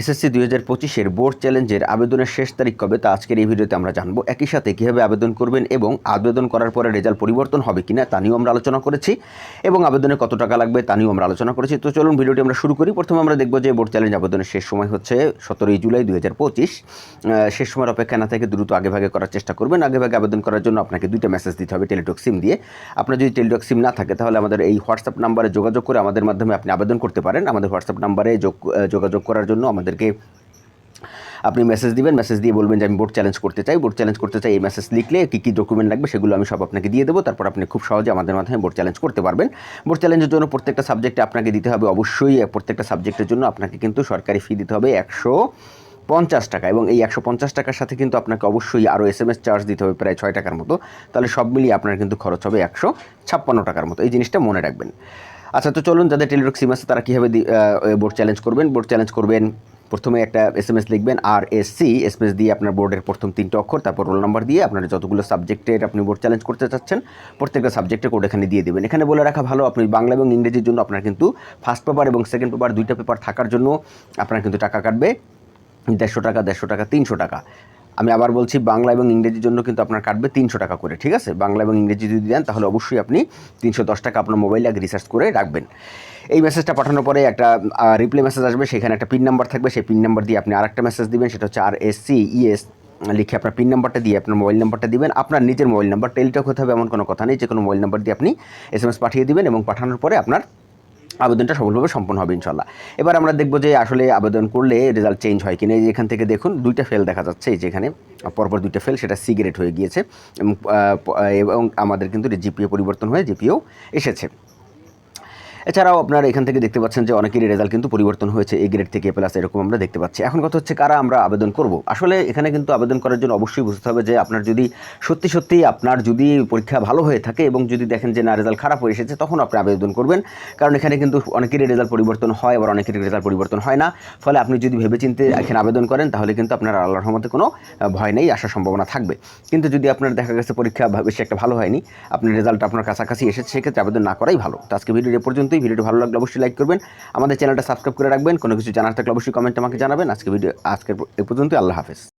SSC দুই হাজার পঁচিশের বোর্ড চ্যালেঞ্জের আবেদনের শেষ তারিখ কবে তা আজকের এই ভিডিওতে আমরা জানব। একই সাথে কীভাবে আবেদন করবেন এবং আবেদন করার পরে রেজাল্ট পরিবর্তন হবে কিনা তা নিয়েও আমরা আলোচনা করেছি এবং আবেদনে কত টাকা লাগবে তা নিয়েও আমরা আলোচনা করেছি। তো চলুন ভিডিওটি আমরা শুরু করি। প্রথমে আমরা দেখব যে বোর্ড চ্যালেঞ্জ আবেদনের শেষ সময় হচ্ছে সতেরোই জুলাই দুই হাজার পঁচিশ। শেষ সময়ের অপেক্ষা না থেকে দ্রুত আগে ভাগে করার চেষ্টা করবেন। আগে ভাগে আবেদন করার জন্য আপনাকে দুইটা মেসেজ দিতে হবে টেলিটক সিম দিয়ে। আপনার যদি টেলিটক সিম না থাকে, তাহলে আমাদের এই হোয়াটসঅ্যাপ নাম্বারে যোগাযোগ করে আমাদের মাধ্যমে আপনি আবেদন করতে পারেন। আমাদের হোয়াটসঅ্যাপ নাম্বারে যোগ যোগাযোগ করার জন্য আমাদেরকে আপনি মেসেজ দিবেন মেসেজ দিয়ে বলবেন যে আমি বোর্ড চ্যালেঞ্জ করতে চাই। বোর্ড চ্যালেঞ্জ করতে চাই, এই মেসেজ লিখলে কী কী ডকুমেন্ট লাগবে সেগুলো আমি সব আপনাকে দিয়ে দেবো। তারপর আপনি খুব সহজে আমাদের মাধ্যমে বোর্ড চ্যালেঞ্জ করতে পারবেন। বোর্ড চ্যালেঞ্জের জন্য প্রত্যেকটা সাবজেক্টে আপনাকে দিতে হবে অবশ্যই প্রত্যেকটা সাবজেক্টের জন্য আপনাকে কিন্তু সরকারি ফি দিতে হবে একশো পঞ্চাশ টাকা। এবং এই একশো পঞ্চাশ টাকার সাথে কিন্তু আপনাকে অবশ্যই আরও এস এম এস চার্জ দিতে হবে প্রায় ছয় টাকার মতো। তাহলে সব মিলিয়ে আপনার কিন্তু খরচ হবে একশো ছাপ্পান্ন টাকার মতো। এই জিনিসটা মনে রাখবেন। আচ্ছা তো চলুন যাদের টেলিটক সিম আছে, তারা কীভাবে বোর্ড চ্যালেঞ্জ করবেন? বোর্ড চ্যালেঞ্জ করবেন, প্রথমে একটা এস এম এস লিখবেন আর এস সি এসএমএস দিয়ে আপনার বোর্ডের প্রথম তিনটে অক্ষর, তারপর রোল নাম্বার দিয়ে আপনার যতগুলো সাবজেক্টের আপনি বোর্ড চ্যালেঞ্জ করতে চাচ্ছেন, প্রত্যেকটা সাবজেক্টে কোড এখানে দিয়ে দেবেন। এখানে বলে রাখা ভালো, আপনি বাংলা এবং ইংরেজির জন্য আপনার কিন্তু ফার্স্ট পেপার এবং সেকেন্ড পেপার দুইটা পেপার থাকার জন্য আপনার কিন্তু টাকা কাটবে। দেড়শো টাকা দেড়শো টাকা, তিনশো টাকা। আমি আবার বলছি, বাংলা এবং ইংরেজির জন্য কিন্তু আপনার কাটবে তিনশো টাকা করে, ঠিক আছে? বাংলা এবং ইংরেজি যদি দেন, তাহলে অবশ্যই আপনি তিনশো দশ টাকা আপনার মোবাইলে আগে রিসার্চ করে রাখবেন। এই মেসেজটা পাঠানোর পরে একটা রিপ্লাই মেসেজ আসবে, সেখানে একটা পিন নাম্বার থাকবে, সেই পিন নাম্বার দিয়ে আপনি আরেকটা মেসেজ দিবেন, সেটা হচ্ছে আর এস সি ইএস লিখে আপনার পিন নাম্বারটা দিয়ে আপনার মোবাইল নাম্বারটা দিবেন। আপনার নিজের মোবাইল নাম্বার টেলিটক হতে হবে এমন কোনো কথা নেই যে কোনো মোবাইল নাম্বার দিয়ে আপনি এস এম এস পাঠিয়ে দিবেন এবং পাঠানোর পরে আপনার আবেদনটা সফলভাবে সম্পন্ন হবে ইনশাল্লাহ এবার আমরা দেখব যে আসলে আবেদন করলে রেজাল্ট চেঞ্জ হয় কিনা। এখান থেকে দেখুন দুইটা ফেল দেখা যাচ্ছে। এই যে এখানে পরপর দুইটা ফেল সেটা সিগারেট হয়ে গিয়েছে। এবং, এবং আমাদের কিন্তু জিপিও পরিবর্তন হয়ে জিপিও এসেছে। এছাড়াও আপনারা এখান থেকে দেখতে পাচ্ছেন যে অনেকেরই রেজাল্ট কিন্তু পরিবর্তন হয়েছে এ গ্রেড থেকে এ প্লাস এরকম আমরা দেখতে পাচ্ছি। এখন কথা হচ্ছে কারা আমরা আবেদন করব? আসলে এখানে কিন্তু আবেদন করার জন্য অবশ্যই বুঝতে হবে যে আপনার যদি সত্যি সত্যি আপনার যদি পরীক্ষা ভালো হয়ে থাকে এবং যদি দেখেন যে না রেজাল্ট খারাপ হয়ে এসেছে, তখন আপনি আবেদন করবেন। কারণ এখানে কিন্তু অনেকেরই রেজাল্ট পরিবর্তন হয় আবার অনেকেরই রেজাল্ট পরিবর্তন হয় না। ফলে আপনি যদি ভেবেচিন্তে এখানে আবেদন করেন, তাহলে কিন্তু আপনার আল্লাহর রহমতে কোনো ভয় নেই, আসার সম্ভাবনা থাকবে। কিন্তু যদি আপনার দেখা গেছে পরীক্ষা বেশি একটা ভালো হয়নি, আপনার রেজাল্ট আপনার কাছাকাছি এসেছে, সেক্ষেত্রে আবেদন না করাই ভালো। তো আজকে ভিডিও এ পর্যন্তই ভিডিওটি ভালো লাগলে অবশ্যই লাইক করবেন। আমাদের চ্যানেলটা সাবস্ক্রাইব করে রাখবেন। কোনো কিছু জানার থাকলে অবশ্যই কমেন্ট আমাকে জানাবেন। আজকে ভিডিও আজকের এ পর্যন্তই। আল্লাহ হাফেজ।